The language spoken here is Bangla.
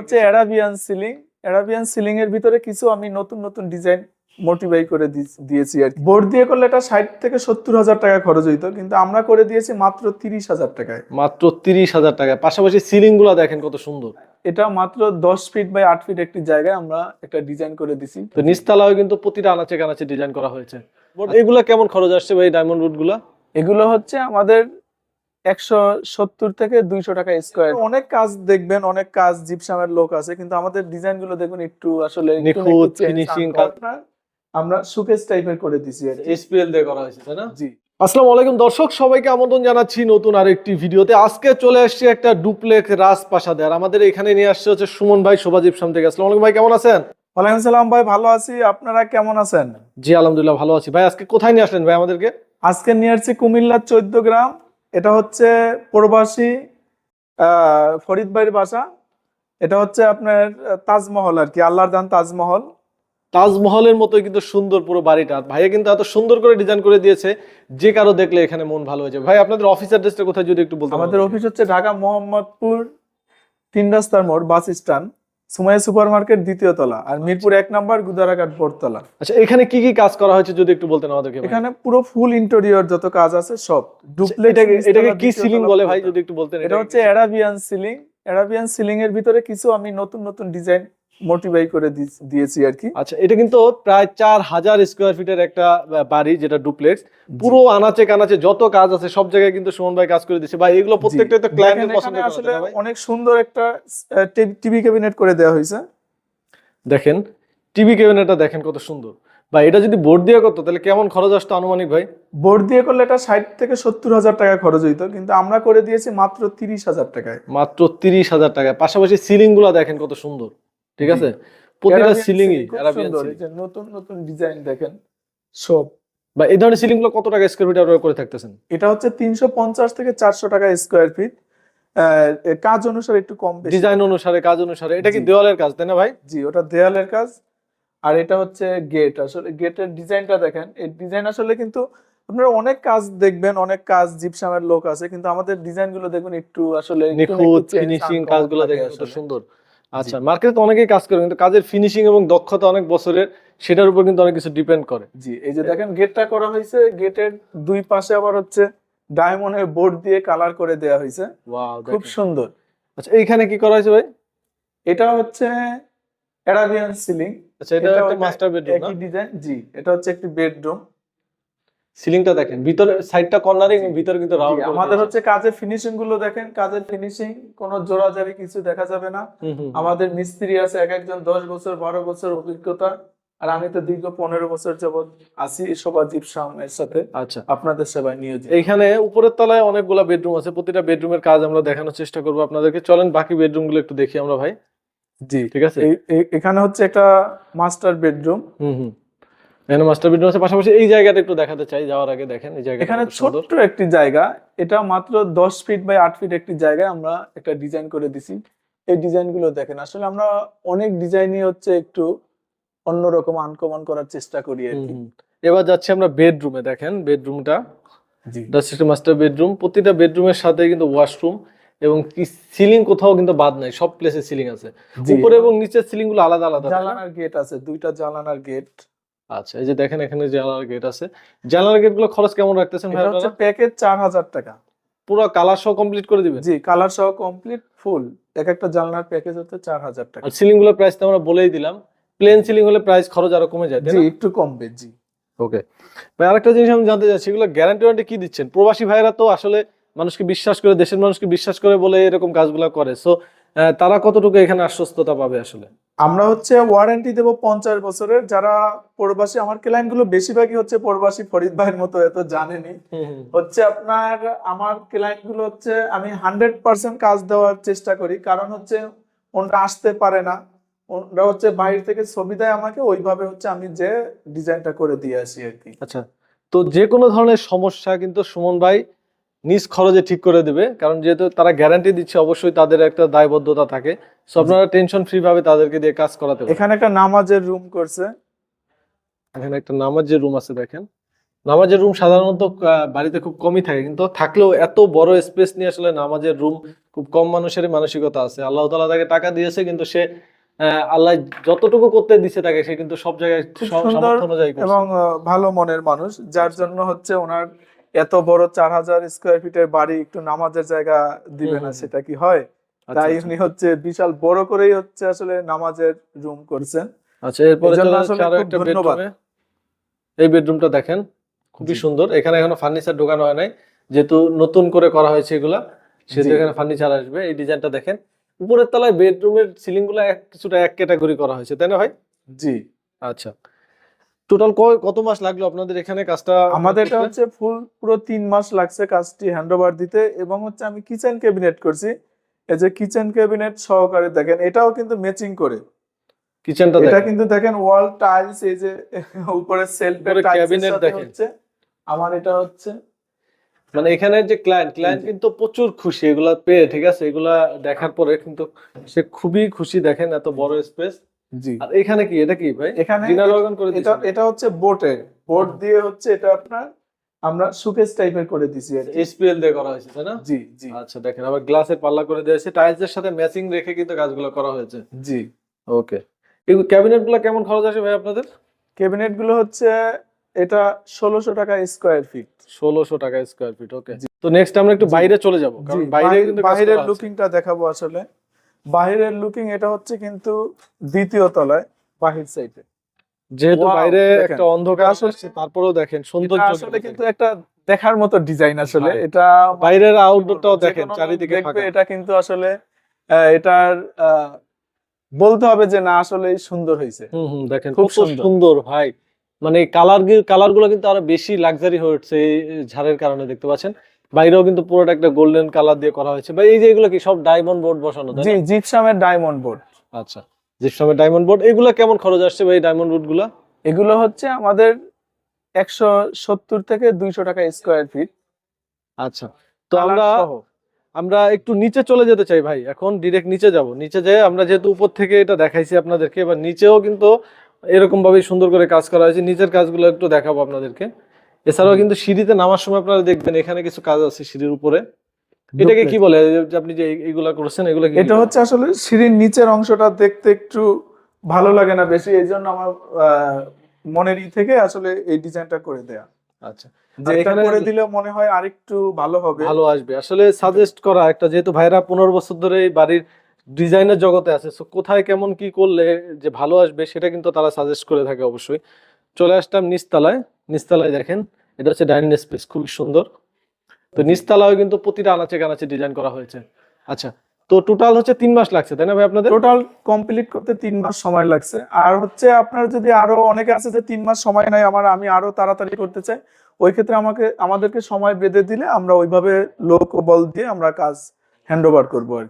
হচ্ছে অ্যারাবিয়ান সিলিং অ্যারাবিয়ান সিলিং এর ভিতরে কিছু আমি নতুন নতুন ডিজাইন মোটিভাই করে দিয়েছি আর বোর্ড দিয়ে করলে এটা ষাট থেকে সত্তর হাজার টাকা খরচ হইতো কিন্তু আমরা করে দিয়েছি মাত্র তিরিশ হাজার টাকায়। মাত্র তিরিশ হাজার টাকায়। পাশাপাশি সিলিংগুলা দেখেন কত সুন্দর। এটা মাত্র দশ ফিট বাই আট ফিট একটি জায়গায় আমরা একটা ডিজাইন করে দিছি। তো নিচতলাও কিন্তু প্রতিটা আনাচে কানাচে ডিজাইন করা হয়েছে। এগুলা কেমন খরচ আসছে ভাই ডায়মন্ড রুটগুলা? এগুলো হচ্ছে আমাদের একশো সত্তর থেকে দুইশো টাকা স্কোয়ার অনেক কাজ দেখবেন অনেক কাজ জিপসামের লোক আছে কিন্তু আমাদের ডিজাইনগুলো দেখবেন একটু আসলে নিখুঁত। আমরা সুকেস টাইপের করে দিছি আর এসপিএল দিয়ে করা হয়েছে তাই না? জি। আসসালামু আলাইকুম দর্শক সবাইকে আমন্ত্রণ জানাচ্ছি নতুন আরেকটি ভিডিওতে। আজকে চলে আসছি একটা ডুপ্লেক রাজপ্রাসাদে আর আমাদের এখানে নিয়ে আসছে হচ্ছে সুমন ভাই শোভাজীব সাম থেকে। আসসালামু আলাইকুম ভাই কেমন আছেন? ওয়ালাইকুম সালাম ভাই ভালো আছি। আপনারা কেমন আছেন? জি আলহামদুলিল্লাহ ভালো আছি। ভাই আজকে কোথায় নিয়ে আসলেন ভাই আমাদেরকে? আজকে নিয়ে আসছি কুমিল্লার চোদ্দ গ্রাম। এটা হচ্ছে প্রবাসী আহ, ফরিদ ভাইয়ের বাসা। এটা হচ্ছে আপনার তাজমহল আর কি আল্লাহর দান তাজমহল। তাজমহলের মতোই কিন্তু সুন্দর পুরো বাড়িটা। ভাইয়া কিন্তু এত সুন্দর করে ডিজাইন করে দিয়েছে যে কারও দেখলে এখানে মন ভালো হয়ে যাবে। ভাই আপনাদের অফিস অ্যাড্রেসটা কোথায় যদি একটু বলতে আমাদের অফিস হচ্ছে ঢাকা মোহাম্মদপুর তিন রাস্তার মোড় bus stand Sumaiya super market দ্বিতীয় তলা আর মিরপুর এক নাম্বার গুদারাঘাট বোরতলা আচ্ছা এখানে কি কি কাজ করা হয়েছে যদি একটু বলতেন আমাদেরকে এখানে পুরো ফুল ইন্টেরিয়র যত কাজ আছে সব ডুপ্লেট এটাকে এটাকে কি সিলিং বলে ভাই যদি একটু বলতেন এটা হচ্ছে অ্যারাবিয়ান সিলিং অ্যারাবিয়ান সিলিং এর ভিতরে কিছু আমি নতুন নতুন ডিজাইন মোটিভাই করে দিয়েছি আর কি। আচ্ছা এটা কিন্তু প্রায় চার হাজার স্কোয়ার ফিটের একটা বাড়ি যেটা ডুপ্লেক্স পুরো আনাচে কানাচে যত কাজ আছে সব জায়গায় কিন্তু সুমন ভাই কাজ করে দিচ্ছে ভাই এগুলো প্রত্যেকটা তো দেখেন ক্লায়েন্টের পছন্দ আসলে? অনেক সুন্দর একটা টিভি ক্যাবিনেট করে দেওয়া হয়েছে। দেখেন টিভি ক্যাবিনেটটা দেখেন কত সুন্দর। ভাই এটা যদি বোর্ড দিয়ে করতো তাহলে কেমন খরচ আসতো আনুমানিক ভাই? বোর্ড দিয়ে করলে এটা ষাট থেকে সত্তর হাজার টাকা খরচ হইতো কিন্তু আমরা করে দিয়েছি মাত্র তিরিশ হাজার টাকায়। মাত্র তিরিশ হাজার টাকায়। পাশাপাশি সিলিংগুলা দেখেন কত সুন্দর। ঠিক আছে? প্রতিটা যে নতুন নতুন ডিজাইন দেখেন। সব বা এই ধরনের সিলিংগুলো কত টাকা স্কোয়ার ফিট আপনারা করে থাকতেছেন? এটা হচ্ছে তিনশো পঞ্চাশ থেকে চারশো টাকা স্কোয়ার ফিট কাজ অনুসারে একটু কম বেশি। ডিজাইন অনুসারে কাজ অনুসারে। এটা কি দেওয়ালের কাজ তাই না ভাই? জি ওটা দেয়ালের কাজ। আর এটা হচ্ছে গেট আসলে গেটের ডিজাইনটা দেখেন। এই ডিজাইন আসলে কিন্তু আপনারা অনেক কাজ দেখবেন অনেক কাজ জিপসামের লোক আছে কিন্তু আমাদের ডিজাইনগুলো দেখবেন একটু আসলে নিখুঁত ফিনিশিং কাজগুলো দেখেন সুন্দর। আচ্ছা মার্কেটে তো অনেকেই কাজ করে কিন্তু কাজের ফিনিশিং এবং দক্ষতা অনেক বছরের সেটার উপর কিন্তু অনেক কিছু ডিপেন্ড করে। জি এই যে দেখেন গেটটা করা হয়েছে গেটের দুই পাশে আবার হচ্ছে ডায়মন্ডের বোর্ড দিয়ে কালার করে দেওয়া হয়েছে। খুব সুন্দর। আচ্ছা এইখানে কি করা হয়েছে ভাই? এটা হচ্ছে অ্যারাবিয়ান সিলিং আচ্ছা এটা একটা মাস্টার বেডরুম না? একই ডিজাইন জি এটা হচ্ছে একটি বেডরুম সিলিংটা দেখেন ভিতরে সাইডটা কর্নারিং ভিতরে কিন্তু রাউন্ড আমাদের হচ্ছে কাজের ফিনিশিংগুলো দেখেন কাজের ফিনিশিং কোনো জোড়াজারি কিছু দেখা যাবে না। আমাদের মিস্ত্রি আছে এক একজন দশ বছর বারো বছর অভিজ্ঞতা আর আমি তো দীর্ঘ পনেরো বছর যাবৎ আছি সবার জিপসামের সাথে। আচ্ছা। আপনাদের সেবায় নিয়োজিত। এখানে উপরের তলায় অনেকগুলা বেডরুম আছে প্রতিটা বেডরুমের কাজ আমরা দেখানোর চেষ্টা করব আপনাদেরকে। চলেন বাকি বেডরুমগুলো একটু দেখি আমরা ভাই। জি। ঠিক আছে? এখানে হচ্ছে একটা মাস্টার বেডরুম হুম হুম। এখানে মাস্টার বেডরুম আছে পাশাপাশি এই জায়গাটা একটু দেখাতে চাই যাওয়ার আগে দেখেন এই জায়গাটা এখানে ছোট্ট একটি জায়গা এটা মাত্র দশ ফিট বাই আট ফিট একটি জায়গায় আমরা একটা ডিজাইন করে দিছি। এই ডিজাইনগুলো দেখেন আসলে আমরা অনেক ডিজাইনই হচ্ছে একটু অন্যরকম আনকমন করার চেষ্টা করি আর কি। এবার যাচ্ছি আমরা বেডরুমে দেখেন বেডরুমটা জি। এটা মাস্টার বেডরুম প্রতিটা বেডরুমের সাথে কিন্তু ওয়াশরুম এবং সিলিং কোথাও কিন্তু বাদ নাই সব প্লেসে সিলিং আছে। উপরে এবং নিচের সিলিংগুলো আলাদা আলাদা? জানালার গেট আছে দুইটা জানালার গেট আচ্ছা এই যে দেখেন এখানে জানালার গেট আছে জানালার গেটগুলো খরচ কেমন রাখতেছেন ভাই এটা হচ্ছে প্যাকেজ চার হাজার টাকা। পুরো কালার সহ কমপ্লিট করে দিবেন? জি কালার সহ কমপ্লিট ফুল এক একটা জানলার প্যাকেজ হচ্ছে চার হাজার টাকা। আর সিলিংগুলোর প্রাইস তো আমরা বলেই দিলাম। প্লেন সিলিং হলে প্রাইস খরচ আরও কমে যায় জি একটু কমবে জি। ওকে ভাই আরেকটা জিনিস আমি জানতে চাচ্ছি এগুলো গ্যারান্টি ওয়ারেন্টি কি দিচ্ছেন? প্রবাসী ভাইরা তো আসলে মানুষকে বিশ্বাস করে দেশের মানুষকে বিশ্বাস করে বলে এরকম কাজগুলো করে। সো তারা কতটুকু এখানে আশ্বস্ততা পাবে আসলে? আমরা হচ্ছে ওয়ারেন্টি দেবো পঞ্চাশ বছরের। যারা প্রবাসী আমার ক্লায়েন্টগুলো বেশিরভাগই হচ্ছে প্রবাসী ফরিদ ভাইয়ের মতো এত জানেনি হচ্ছে আপনার আমার ক্লায়েন্টগুলো হচ্ছে আমি হান্ড্রেড পার্সেন্ট কাজ দেওয়ার চেষ্টা করি। কারণ হচ্ছে ওনারা আসতে পারে না। ওনারা হচ্ছে বাইরে থেকে ছবি দেয় আমাকে ওইভাবে হচ্ছে আমি যে ডিজাইনটা করে দিয়ে আসি আর কি। আচ্ছা তো যে কোনো ধরনের সমস্যা কিন্তু সুমন ভাই নিজ খরচে ঠিক করে দেবে কারণ যেহেতু তারা গ্যারান্টি দিচ্ছে অবশ্যই তাদের একটা দায়বদ্ধতা থাকে। সো আপনারা টেনশন ফ্রি ভাবে তাদেরকে দিয়ে কাজ করাতে এখানে একটা নামাজের রুম করছে। এখানে একটা নামাজের রুম আছে দেখেন। নামাজের রুম সাধারণত বাড়িতে খুব কমই থাকে কিন্তু থাকলেও এত বড় স্পেস নিয়ে আসলে নামাজের রুম খুব কম মানুষেরই মানসিকতা আছে। আল্লাহ তাআলা তাকে টাকা দিয়েছে কিন্তু সে আল্লাহ যতটুকু করতে দিছে তাকে সে কিন্তু সব জায়গায়। এবং ভালো মনের মানুষ যার জন্য হচ্ছে ওনার এত বড় চার হাজার স্কোয়ার ফিটের বাড়ি একটু নামাজের জায়গা দিবে না সেটা কি হয়? আচ্ছা, তাই আচ্ছা। উনি হচ্ছে বিশাল বড় করেই হচ্ছে আসলে নামাজের রুম করছেন। আচ্ছা এরপরে একটা বেডরুমে এই বেডরুমটা দেখেন খুবই সুন্দর। এখানে এখনও ফার্নিচার ঢোকানো হয় নাই। যেহেতু নতুন করে করা হয়েছে এগুলা সেহেতু। এখানে ফার্নিচার আসবে। এই ডিজাইনটা দেখেন উপরের তলায় বেডরুমের সিলিংগুলো এক কিছুটা এক ক্যাটাগরি করা হয়েছে তাই না ভাই? জি। আচ্ছা। টোটাল কত মাস লাগল আপনাদের এখানে কাজটা? আমাদের এটা হচ্ছে ফুল পুরো তিন মাস লাগছে কাজটি হ্যান্ড ওভার দিতে এবং হচ্ছে আমি কিচেন ক্যাবিনেট করছি। এই যে কিচেন ক্যাবিনেট সহকারে দেখেন এটাও কিন্তু ম্যাচিং করে। কিচেনটা এটা কিন্তু দেখেন ওয়াল টাইলস এই যে উপরে টাইলস cabinet দেখেন। আমার এটা হচ্ছে মানে এখানে যে ক্লায়েন্ট ক্লায়েন্ট কিন্তু প্রচুর খুশি এগুলা পেয়ে ঠিক আছে? এগুলা দেখার পরে কিন্তু সে খুবই খুশি দেখেন এত বড় স্পেস জি। আর এখানে কি? এটা কি ভাই? এখানে অর্গান করে এটা এটা হচ্ছে বোটে বোট দিয়ে হচ্ছে এটা আপনার আমরা সুকেস টাইপের করে দিছি আর এসপিএল দিয়ে করা হয়েছে তাই না? জি জি। আচ্ছা দেখেন আবার গ্লাসের পাল্লা করে দিয়েছে টাইলস এর সাথে ম্যাচিং রেখে কিন্তু কাজগুলো করা হয়েছে। জি। ওকে এই ক্যাবিনেটগুলো কেমন খরচ আসে ভাই আপনাদের? ক্যাবিনেটগুলো হচ্ছে এটা ষোলোশো টাকা স্কোয়ার ফিট ষোলোশো টাকা স্কোয়ার ফিট ওকে তো নেক্সট আমরা একটু বাইরে চলে যাব বাইরে কিন্তু বাইরের। লুকিংটা দেখাবো আসলে। বাইরের লুকিং এটা হচ্ছে কিন্তু দ্বিতীয় তলায় বাহির সাইডে যেহেতু বাইরে। একটা অন্ধকার আসছে তারপরেও দেখেন সৌন্দর্য আসলে কিন্তু একটা দেখার মতো ডিজাইন আসলে। হ্যাঁ। এটা বাইরের আউটডোরটাও দেখেন চারিদিকে দেখবে এটা কিন্তু আসলে এটার বলতে হবে যে না আসলে সুন্দর হয়েছে। হুম হুম দেখেন খুব সুন্দর। সুন্দর। ভাই। মানে কালার কালারগুলো কিন্তু আরও বেশি লাক্সারি হয়ে উঠছে এই ঝাড়ের কারণে দেখতে পাচ্ছেন? বাইরেও কিন্তু পুরোটা একটা গোল্ডেন কালার দিয়ে করা হয়েছে। ভাই এই যে এগুলো কি সব ডায়মন্ড বোর্ড বসানো জি জিপসামের ডায়মন্ড বোর্ড আচ্ছা জিপসামের ডায়মন্ড বোর্ড এগুলো কেমন খরচ আসছে ভাই ডায়মন্ড বোর্ডগুলা? এগুলো হচ্ছে আমাদের একশো সত্তর থেকে দুইশো টাকা স্কোয়ার ফিট আচ্ছা তো আমরা আমরা একটু নিচে চলে যেতে চাই ভাই এখন ডিরেক্ট নিচে যাব। নিচে যেয়ে আমরা যেহেতু উপর থেকে এটা দেখাইছি আপনাদেরকে এবার নিচেও কিন্তু এরকম ভাবে সুন্দর করে কাজ করা হয়েছে। নিচের কাজগুলো একটু দেখাবো আপনাদেরকে। এছাড়াও কিন্তু সিঁড়িতে নামার সময় আপনারা দেখবেন এখানে কিছু কাজ আছে সিঁড়ির উপরে। এটাকে কি বলে? আপনি যে এইগুলা করেছেন এগুলো এটা হচ্ছে আসলে সিঁড়ির নিচের অংশটা দেখতে একটু ভালো লাগে না বেশি এই জন্য আমার মনের ই থেকে আসলে এই ডিজাইনটা করে দেয়া। আচ্ছা। যে এটা করে দিলে মনে হয় আরেকটু ভালো হবে। ভালো আসবে। আসলে সাজেস্ট করা একটা যেহেতু ভাইরা পনেরো বছর ধরে এই বাড়ির ডিজাইনের জগতে আছে সো কোথায় কেমন কি করলে যে ভালো আসবে সেটা কিন্তু তারা সাজেস্ট করে থাকে অবশ্যই। চলে আসলাম নিচতলায়। নিচতলায় দেখেন, এটা হচ্ছে ডাইনিং স্পেস, খুবই সুন্দর। তো নিচতলায় কিন্তু প্রতিটা আনাচে কানাচে ডিজাইন করা হয়েছে। আচ্ছা তো টোটাল হচ্ছে তিন মাস লাগছে, তাই না ভাই আপনাদের? টোটাল কমপ্লিট করতে তিন মাস সময় লাগছে। আর হচ্ছে আপনার যদি আরও অনেকে আছে যে তিন মাস সময় নাই, আমার, আমি আরও তাড়াতাড়ি করতে চাই, ওই ক্ষেত্রে আমাকে, আমাদেরকে সময় বেঁধে দিলে আমরা ওইভাবে লোক বল দিয়ে আমরা কাজ হ্যান্ড ওভার করব আর।